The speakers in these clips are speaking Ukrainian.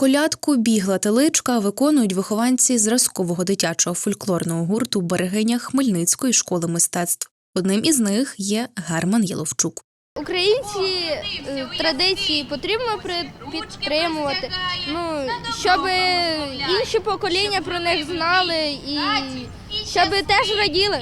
Колядку бігла теличка виконують вихованці зразкового дитячого фольклорного гурту Берегиня Хмельницької школи мистецтв. Одним із них є Герман Єловчук. Українці е, традиції потрібно підтримувати, ну щоб інші покоління про них знали і щоб теж раділи.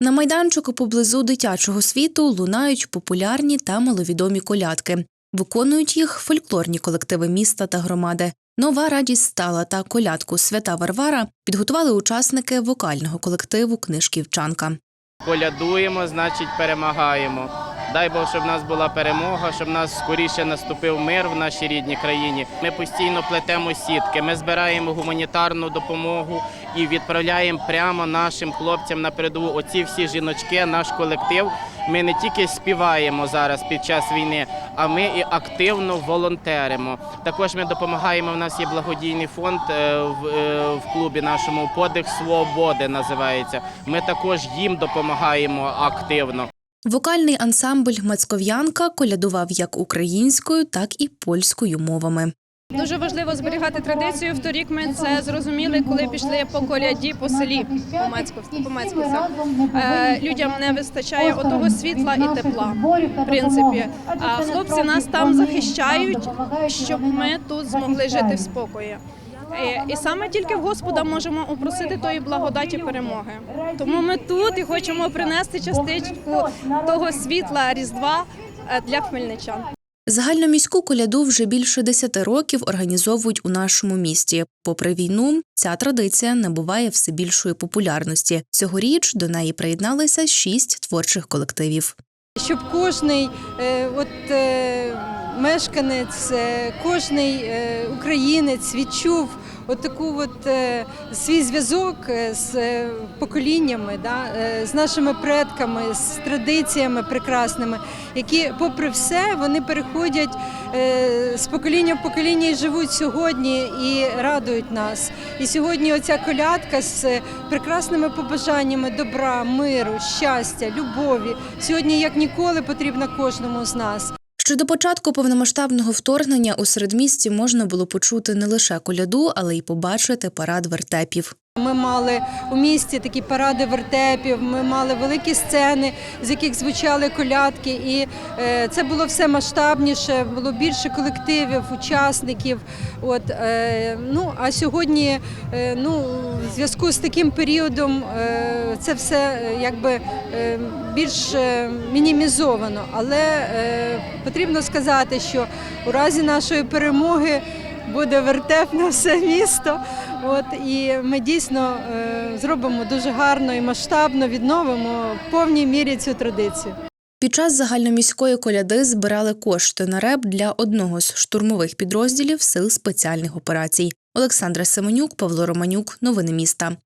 На майданчику поблизу дитячого світу лунають популярні та маловідомі колядки. Виконують їх фольклорні колективи міста та громади. Нова радість стала та колядку Свята Варвара підготували учасники вокального колективу Книжківчанка. Колядуємо, значить перемагаємо. Дай Бог, щоб в нас була перемога, щоб в нас скоріше наступив мир в нашій рідній країні. Ми постійно плетемо сітки, ми збираємо гуманітарну допомогу і відправляємо прямо нашим хлопцям на передову. Оці всі жіночки, наш колектив. Ми не тільки співаємо зараз під час війни, а ми і активно волонтеримо. Також ми допомагаємо. У нас є благодійний фонд е, е, в клубі нашому Подих Свободи називається. Ми також їм допомагаємо активно. Вокальний ансамбль Мацков'янка колядував як українською, так і польською мовами. Дуже важливо зберігати традицію. Вторік ми це зрозуміли, коли пішли по коляді по селі по Мацьковцях. Е, людям не вистачає отого світла і тепла. В принципі, а хлопці нас там захищають, щоб ми тут змогли жити в спокої. Е, І саме тільки в Господа можемо упросити тої благодаті перемоги. Тому ми тут і хочемо принести частичку того світла Різдва е, для хмельничан. Загальноміську коляду вже більше десяти років організовують у нашому місті. Попри війну, ця традиція набуває все більшої популярності. Цьогоріч до неї приєдналися шість творчих колективів. щоб кожний е, от, е, мешканець, е, кожний е, українець відчув от таку от, е, свій зв'язок е, з е, поколіннями, да, з нашими предками, з традиціями прекрасними, які, попри все, вони переходять з покоління в покоління і живуть сьогодні і радують нас. І сьогодні оця колядка з прекрасними побажаннями добра, миру, щастя, любові сьогодні як ніколи потрібна кожному з нас. Ще до початку повномасштабного вторгнення у середмісті можна було почути не лише коляду, але й побачити парад вертепів. Ми мали у місті такі паради вертепів, ми мали великі сцени, з яких звучали колядки, і е, це було все масштабніше, було більше колективів, учасників. От е, ну а сьогодні, е, ну в зв'язку з таким періодом, це все якби більш мінімізовано. Але потрібно сказати, що у разі нашої перемоги буде вертеп на все місто. От і ми дійсно е, зробимо дуже гарно і масштабно відновимо в повній мірі цю традицію. Під час загальноміської коляди збирали кошти на реп для одного з штурмових підрозділів сил спеціальних операцій. Олександра Семенюк, Павло Романюк. Новини міста.